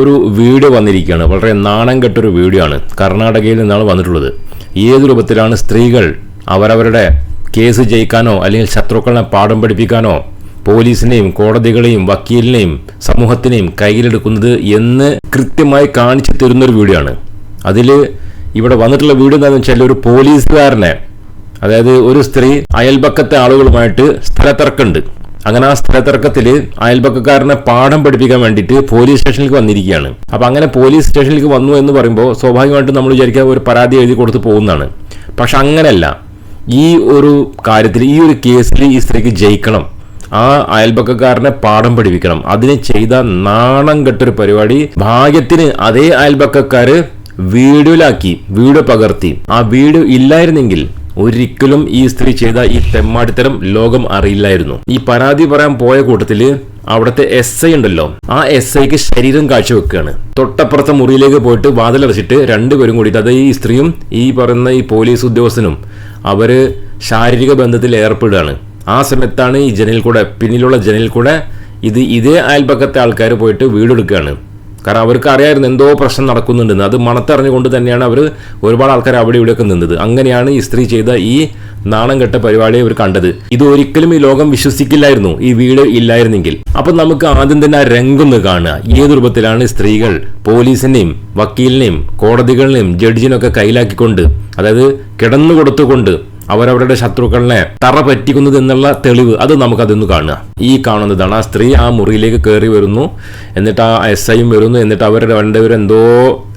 ഒരു വീഡിയോ വന്നിരിക്കുകയാണ്. വളരെ നാണം കെട്ടൊരു വീഡിയോ ആണ് കർണാടകയിൽ നിന്നാണ് വന്നിട്ടുള്ളത്. ഏത് രൂപത്തിലാണ് സ്ത്രീകൾ അവരവരുടെ കേസ് ജയിക്കാനോ അല്ലെങ്കിൽ ശത്രുക്കളെ പാഠം പഠിപ്പിക്കാനോ പോലീസിനെയും കോടതികളെയും വക്കീലിനെയും സമൂഹത്തിനെയും കയ്യിലെടുക്കുന്നത് എന്ന് കൃത്യമായി കാണിച്ചു തരുന്നൊരു വീഡിയോ ആണ് അതിൽ ഇവിടെ വന്നിട്ടുള്ള വീഡിയോ എന്താണെന്ന് വെച്ചാൽ ഒരു പോലീസുകാരനെ അതായത് ഒരു സ്ത്രീ അയൽപക്കത്തെ ആളുകളുമായിട്ട് സ്ഥലത്തർക്കുണ്ട് അങ്ങനെ ആ സ്ഥലത്തർക്കത്തിൽ അയൽപക്കക്കാരനെ പാഠം പഠിപ്പിക്കാൻ വേണ്ടിയിട്ട് പോലീസ് സ്റ്റേഷനിലേക്ക് വന്നിരിക്കുകയാണ്. അപ്പോൾ അങ്ങനെ പോലീസ് സ്റ്റേഷനിലേക്ക് വന്നു എന്ന് പറയുമ്പോൾ സ്വാഭാവികമായിട്ടും നമ്മൾ വിചാരിക്കുക ഒരു പരാതി എഴുതി കൊടുത്ത് പോകുന്നതാണ്. പക്ഷെ അങ്ങനെയല്ല. ഈ ഒരു കാര്യത്തിൽ ഈ ഒരു കേസിൽ ഈ സ്ത്രീക്ക് ജയിക്കണം. ആ അയൽപക്കക്കാരനെ പാഠം പഠിപ്പിക്കണം. അതിന് ചെയ്ത നാണം കെട്ടൊരു പരിപാടി. ഭാഗ്യത്തിന് അതേ അയൽപക്കക്കാര് വീഡിയോയിലാക്കി വീഡിയോ പകർത്തി. ആ വീഡിയോ ഇല്ലായിരുന്നെങ്കിൽ ഒരിക്കലും ഈ സ്ത്രീ ചെയ്ത ഈ തെമ്മാടിത്തരം ലോകം അറിയില്ലായിരുന്നു. ഈ പരാതി പറയാൻ പോയ കൂട്ടത്തിൽ അവിടുത്തെ എസ് ഐ ഉണ്ടല്ലോ. ആ എസ് ഐക്ക് ശരീരം കാഴ്ചവെക്കുകയാണ്. തൊട്ടപ്പുറത്തെ മുറിയിലേക്ക് പോയിട്ട് വാതിലടച്ചിട്ട് രണ്ടുപേരും കൂടിയിട്ട് അത് ഈ സ്ത്രീയും ഈ പറയുന്ന ഈ പോലീസ് ഉദ്യോഗസ്ഥനും അവർ ശാരീരിക ബന്ധത്തിൽ ഏർപ്പെടുകയാണ്. ആ സമയത്താണ് ഈ ജനലിൽ കൂടെ പിന്നിലുള്ള ജനലിൽ കൂടെ ഇത് ഇതേ അയൽപക്കത്തെ ആൾക്കാർ പോയിട്ട് വീടെടുക്കുകയാണ്. കാരണം അവർക്ക് അറിയായിരുന്നു എന്തോ പ്രശ്നം നടക്കുന്നുണ്ടെന്ന്. അത് മണത്തറിഞ്ഞുകൊണ്ട് തന്നെയാണ് അവർ ഒരുപാട് ആൾക്കാർ അവിടെ ഇവിടെയൊക്കെ നിന്നത്. അങ്ങനെയാണ് ഈ സ്ത്രീ ചെയ്ത ഈ നാണം കെട്ട പരിപാടിയെ അവർ കണ്ടത്. ഇത് ഒരിക്കലും ഈ ലോകം വിശ്വസിക്കില്ലായിരുന്നു. ഈ വീട് ഇല്ലായിരുന്നെങ്കിൽ. അപ്പൊ നമുക്ക് ആദ്യം തന്നെ ആ രംഗൊന്ന് കാണുക. ഏത് രൂപത്തിലാണ് സ്ത്രീകൾ പോലീസിനെയും വക്കീലിനെയും കോടതികളിനെയും ജഡ്ജിനൊക്കെ കയ്യിലാക്കിക്കൊണ്ട് അതായത് കിടന്നു കൊടുത്തുകൊണ്ട് അവരവരുടെ ശത്രുക്കളെ തറ പറ്റിക്കുന്നത് എന്നുള്ള തെളിവ് അത് നമുക്കതൊന്ന് കാണുക. ഈ കാണുന്നതാണ് ആ സ്ത്രീ ആ മുറിയിലേക്ക് കയറി വരുന്നു. എന്നിട്ട് ആ എസ് ഐയും വരുന്നു. എന്നിട്ട് അവരുടെ രണ്ടുപേരും എന്തോ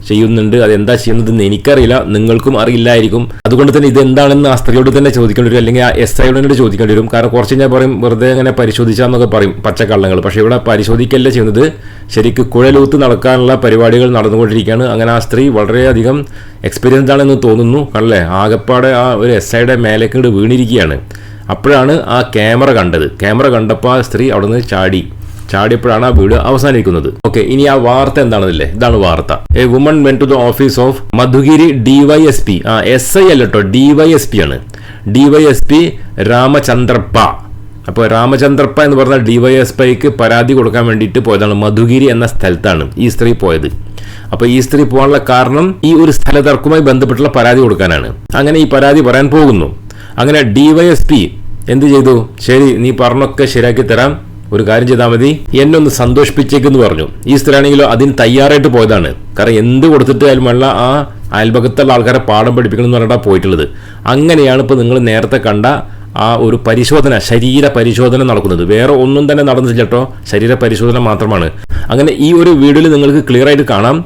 ചെയ്യുന്നുണ്ട്. അതെന്താ ചെയ്യുന്നതെന്ന് എനിക്കറിയില്ല. നിങ്ങൾക്കും അറിയില്ലായിരിക്കും. അതുകൊണ്ട് തന്നെ ഇത് എന്താണെന്ന് ആ സ്ത്രീയോട് തന്നെ ചോദിക്കേണ്ടി വരും. അല്ലെങ്കിൽ ആ എസ് ഐയോട് തന്നെ ചോദിക്കേണ്ടി വരും. കാരണം കുറച്ച് ഞാൻ പറയും വെറുതെ അങ്ങനെ പരിശോധിച്ചാന്നൊക്കെ പറയും പച്ചക്കള്ളങ്ങൾ. പക്ഷേ ഇവിടെ പരിശോധിക്കല്ല ചെയ്യുന്നത്. ശരിക്ക് കുഴലൂത്ത് നടക്കാനുള്ള പരിപാടികൾ നടന്നുകൊണ്ടിരിക്കുകയാണ്. അങ്ങനെ ആ സ്ത്രീ വളരെയധികം എക്സ്പീരിയൻസ്ഡ് ആണെന്ന് തോന്നുന്നു. അല്ലേ ആകപ്പാടെ ആ ഒരു എസ് ഐയുടെ മേലേക്ക് വീണിരിക്കുകയാണ്. അപ്പോഴാണ് ആ ക്യാമറ കണ്ടത്. ക്യാമറ കണ്ടപ്പോൾ ആ സ്ത്രീ അവിടെ നിന്ന് ചാടി. ചാടിയപ്പോഴാണ് ആ വീട് അവസാനിക്കുന്നത്. ഓക്കെ ഇനി ആ വാർത്ത എന്താണെന്നില്ലേ? ഇതാണ് വാർത്ത. A woman went to the office of Madhugiri DYSP ആ എസ് ഐ അല്ല കേട്ടോ ഡിവൈഎസ്പി ആണ്. ഡിവൈഎസ്പി രാമചന്ദ്രപ്പ. അപ്പോൾ രാമചന്ദ്രപ്പ എന്ന് പറഞ്ഞ ഡിവൈഎസ്പിക്ക് പരാതി കൊടുക്കാൻ വേണ്ടിയിട്ട് പോയതാണ്. മധുഗിരി എന്ന സ്ഥലത്താണ് ഈ സ്ത്രീ പോയത്. അപ്പോൾ ഈ സ്ത്രീ പോകാനുള്ള കാരണം ഈ ഒരു സ്ഥലതർക്കുമായി ബന്ധപ്പെട്ടുള്ള പരാതി കൊടുക്കാനാണ്. അങ്ങനെ ഈ പരാതി പറയാൻ പോകുന്നു. അങ്ങനെ ഡിവൈഎസ്പി എന്ത് ചെയ്തു? ശരി നീ പറഞ്ഞൊക്കെ ശരിയാക്കി തരാം. ഒരു കാര്യം ചെയ്താൽ മതി. എന്നെ ഒന്ന് സന്തോഷിപ്പിച്ചേക്കെന്ന് പറഞ്ഞു. ഈ സ്ത്രീ ആണെങ്കിലോ അതിന് തയ്യാറായിട്ട് പോയതാണ്. കാരണം എന്ത് കൊടുത്തിട്ടായാലും വേണ്ട ആ അയൽപക്കത്തുള്ള ആൾക്കാരെ പാഠം പഠിപ്പിക്കണം എന്ന് പറഞ്ഞിട്ടാണ് പോയിട്ടുള്ളത്. അങ്ങനെയാണ് ഇപ്പോൾ നിങ്ങൾ നേരത്തെ കണ്ട ആ ഒരു പരിശോധന ശരീര പരിശോധന നടക്കുന്നത്. വേറെ ഒന്നും തന്നെ നടന്നില്ല കേട്ടോ. ശരീര പരിശോധന മാത്രമാണ്. അങ്ങനെ ഈ ഒരു വീഡിയോയിൽ നിങ്ങൾക്ക് ക്ലിയർ ആയിട്ട് കാണാം.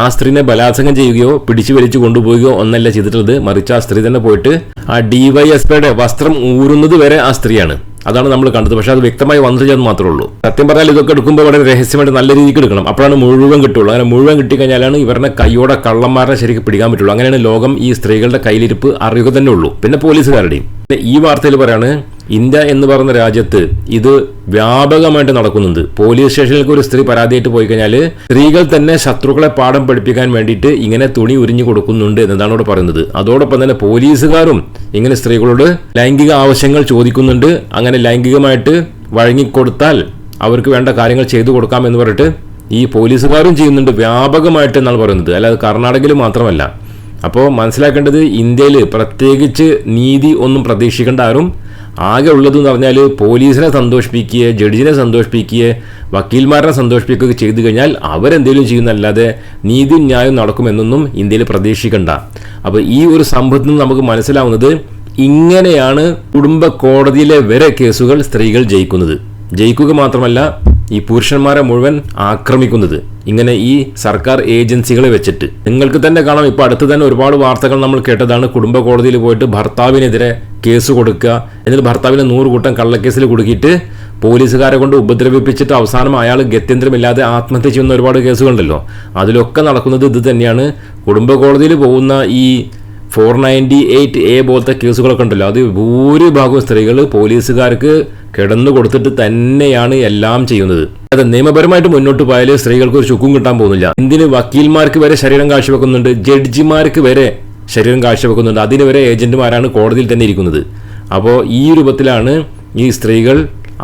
ആ സ്ത്രീനെ ബലാത്സംഗം ചെയ്യുകയോ പിടിച്ചു വലിച്ചു കൊണ്ടുപോവുകയോ ഒന്നല്ല ചെയ്തിട്ടുള്ളത്. മറിച്ച് ആ സ്ത്രീ തന്നെ പോയിട്ട് ആ ഡിവൈഎസ്പിയുടെ വസ്ത്രം ഊരുന്നത് വരെ ആ സ്ത്രീയാണ്. അതാണ് നമ്മൾ കണ്ടത്. പക്ഷേ അത് വ്യക്തമായി വന്നിട്ടില്ല മാത്രമേ ഉള്ളൂ. സത്യം പറഞ്ഞാൽ ഇതൊക്കെ എടുക്കുമ്പോൾ വളരെ രഹസ്യമായിട്ട് നല്ല രീതിക്ക് എടുക്കണം. അപ്പോഴാണ് മുഴുവൻ കിട്ടുള്ളൂ. അങ്ങനെ മുഴുവൻ കിട്ടിക്കഴിഞ്ഞാലാണ് ഇവരുടെ കൈയോടെ കള്ളന്മാരെ ശരിക്ക് പിടിക്കാൻ പറ്റുള്ളൂ. അങ്ങനെയാണ് ലോകം ഈ സ്ത്രീകളുടെ കയ്യിലിരിപ്പ് അറിയുക തന്നെ ഉള്ളൂ. പിന്നെ പോലീസുകാരുടെയും. ഈ വാർത്തയിൽ പറയാണ് ഇന്ത്യ എന്ന് പറയുന്ന രാജ്യത്ത് ഇത് വ്യാപകമായിട്ട് നടക്കുന്നുണ്ട്. പോലീസ് സ്റ്റേഷനിലേക്ക് ഒരു സ്ത്രീ പരാതിയായിട്ട് പോയി കഴിഞ്ഞാൽ സ്ത്രീകൾ തന്നെ ശത്രുക്കളെ പാഠം പഠിപ്പിക്കാൻ വേണ്ടിയിട്ട് ഇങ്ങനെ തുണി ഉരിഞ്ഞു കൊടുക്കുന്നുണ്ട് എന്നതാണ് ഇവിടെ പറയുന്നത്. അതോടൊപ്പം തന്നെ പോലീസുകാരും ഇങ്ങനെ സ്ത്രീകളോട് ലൈംഗിക ആവശ്യങ്ങൾ ചോദിക്കുന്നുണ്ട്. അങ്ങനെ ലൈംഗികമായിട്ട് വഴങ്ങിക്കൊടുത്താൽ അവർക്ക് വേണ്ട കാര്യങ്ങൾ ചെയ്തു കൊടുക്കാം എന്ന് പറഞ്ഞിട്ട് ഈ പോലീസുകാരും ചെയ്യുന്നുണ്ട് വ്യാപകമായിട്ട് എന്നാണ് പറയുന്നത്. അല്ലാതെ കർണാടകയിൽ മാത്രമല്ല. അപ്പോൾ മനസ്സിലാക്കേണ്ടത് ഇന്ത്യയിൽ പ്രത്യേകിച്ച് നീതി ഒന്നും പ്രതീക്ഷിക്കേണ്ട ആരും ആകെ ഉള്ളതെന്ന് പറഞ്ഞാൽ പോലീസിനെ സന്തോഷിപ്പിക്കുക ജഡ്ജിനെ സന്തോഷിപ്പിക്കുക വക്കീൽമാരെ സന്തോഷിപ്പിക്കുകയൊക്കെ ചെയ്തു കഴിഞ്ഞാൽ അവരെന്തെങ്കിലും ചെയ്യുന്നല്ലാതെ നീതി ന്യായം നടക്കുമെന്നൊന്നും ഇന്ത്യയിൽ പ്രതീക്ഷിക്കണ്ട. അപ്പോൾ ഈ ഒരു സംഭവത്തിൽ നിന്ന് നമുക്ക് മനസ്സിലാവുന്നത് ഇങ്ങനെയാണ് കുടുംബ കോടതിയിലെ വരെ കേസുകൾ സ്ത്രീകൾ ജയിക്കുന്നത്. ജയിക്കുക മാത്രമല്ല ഈ പുരുഷന്മാരെ മുഴുവൻ ആക്രമിക്കുന്നത്. ഇങ്ങനെ ഈ സർക്കാർ ഏജൻസികളെ വെച്ചിട്ട്. നിങ്ങൾക്ക് തന്നെ കാണാം ഇപ്പോൾ അടുത്ത് തന്നെ ഒരുപാട് വാർത്തകൾ നമ്മൾ കേട്ടതാണ്. കുടുംബ കോടതിയിൽ പോയിട്ട് ഭർത്താവിനെതിരെ കേസ് കൊടുക്കുക. എന്നിട്ട് ഭർത്താവിനെ നൂറ് കൂട്ടം കള്ളക്കേസിൽ കുടുക്കിയിട്ട് പോലീസുകാരെ കൊണ്ട് ഉപദ്രവിപ്പിച്ചിട്ട് അവസാനം അയാൾ ഗത്യന്തരമില്ലാതെ ആത്മഹത്യ ചെയ്യുന്ന ഒരുപാട് കേസുകളുണ്ടല്ലോ. അതിലൊക്കെ നടക്കുന്നത് ഇത് തന്നെയാണ്. കുടുംബ കോടതിയിൽ പോകുന്ന ഈ ഫോർ നയന്റി എയ്റ്റ് എ പോലത്തെ കേസുകളൊക്കെ ഉണ്ടല്ലോ. അത് ഭൂരിഭാഗവും സ്ത്രീകൾ പോലീസുകാർക്ക് കിടന്നു കൊടുത്തിട്ട് തന്നെയാണ് എല്ലാം ചെയ്യുന്നത്. അത് നിയമപരമായിട്ട് മുന്നോട്ട് പോയാൽ സ്ത്രീകൾക്ക് ഒരു ചുക്കും കിട്ടാൻ പോകുന്നില്ല. ഇന്ത്യന് വക്കീൽമാർക്ക് വരെ ശരീരം കാഴ്ചവെക്കുന്നുണ്ട്? ജഡ്ജിമാർക്ക് വരെ ശരീരം കാഴ്ചവെക്കുന്നുണ്ട്. അതിന് വരെ ഏജന്റുമാരാണ് കോടതിയിൽ തന്നെ ഇരിക്കുന്നത്. അപ്പോൾ ഈ രൂപത്തിലാണ് ഈ സ്ത്രീകൾ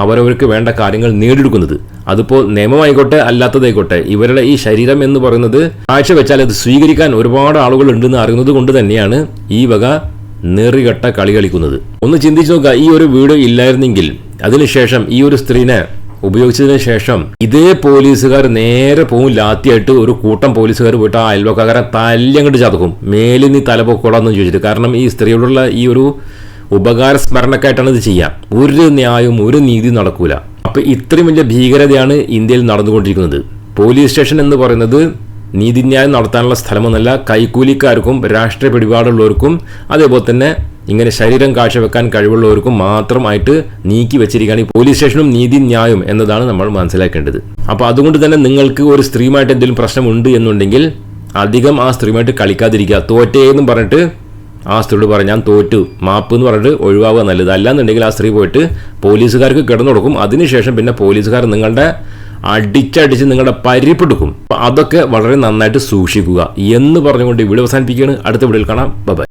അവരവർക്ക് വേണ്ട കാര്യങ്ങൾ നേടിയെടുക്കുന്നത്. അതിപ്പോൾ നിയമമായിക്കോട്ടെ അല്ലാത്തതായിക്കോട്ടെ ഇവരുടെ ഈ ശരീരം എന്ന് പറയുന്നത് കാഴ്ച വെച്ചാൽ അത് സ്വീകരിക്കാൻ ഒരുപാട് ആളുകൾ ഉണ്ടെന്ന് അറിയുന്നത് കൊണ്ട് തന്നെയാണ് ഈ വക നേറികെട്ട കളി കളിക്കുന്നത്. ഒന്ന് ചിന്തിച്ചു നോക്കുക ഈ ഒരു വീഡിയോ ഇല്ലായിരുന്നെങ്കിൽ അതിനുശേഷം ഈ ഒരു സ്ത്രീനെ ഉപയോഗിച്ചതിന് ശേഷം ഇതേ പോലീസുകാർ നേരെ പോകും ലാത്തിയായിട്ട് ഒരു കൂട്ടം പോലീസുകാർ പോയിട്ട് ആ അയൽവക്കാരെ തല്ലങ്ങോട്ട് ചതക്കും മേലിൽ നീ തലപൊക്കോളാന്ന് ചോദിച്ചിട്ട്. കാരണം ഈ സ്ത്രീയോടുള്ള ഈ ഒരു ഉപകാര സ്മരണക്കായിട്ടാണ് ഇത് ചെയ്യാം. ഒരു ന്യായവും ഒരു നീതി നടക്കൂല. അപ്പൊ ഇത്രയും വലിയ ഭീകരതയാണ് ഇന്ത്യയിൽ നടന്നുകൊണ്ടിരിക്കുന്നത്. പോലീസ് സ്റ്റേഷൻ എന്ന് പറയുന്നത് നീതിന്യായം നടത്താനുള്ള സ്ഥലമൊന്നല്ല കൈക്കൂലിക്കാർക്കും രാഷ്ട്രീയ പിടിപാടുള്ളവർക്കും അതേപോലെ തന്നെ ഇങ്ങനെ ശരീരം കാഴ്ചവെക്കാൻ കഴിവുള്ളവർക്കും മാത്രമായിട്ട് നീക്കി വെച്ചിരിക്കുകയാണ് ഈ പോലീസ് സ്റ്റേഷനും നീതിന്യായം എന്നതാണ് നമ്മൾ മനസ്സിലാക്കേണ്ടത്. അപ്പോൾ അതുകൊണ്ട് തന്നെ നിങ്ങൾക്ക് ഒരു സ്ത്രീയുമായിട്ട് എന്തെങ്കിലും പ്രശ്നമുണ്ട് എന്നുണ്ടെങ്കിൽ അധികം ആ സ്ത്രീയുമായിട്ട് കളിക്കാതിരിക്കുക. തോറ്റേന്നും പറഞ്ഞിട്ട് ആ സ്ത്രീയോട് പറഞ്ഞു ഞാൻ തോറ്റു. മാപ്പ് എന്ന് പറഞ്ഞിട്ട് ഒഴിവാവുക നല്ലത്. അല്ലാന്നുണ്ടെങ്കിൽ ആ സ്ത്രീ പോയിട്ട് പോലീസുകാർക്ക് കിടന്നു കൊടുക്കും അതിനുശേഷം പിന്നെ പോലീസുകാർ നിങ്ങളുടെ അടിച്ചടിച്ച് നിങ്ങളുടെ പരിപ്പെടുക്കും. അതൊക്കെ വളരെ നന്നായിട്ട് സൂക്ഷിക്കുക എന്ന് പറഞ്ഞുകൊണ്ട് ഇവിടെ അവസാനിപ്പിക്കുകയാണ്. അടുത്ത വീഡിയോയിൽ കാണാം. ബൈ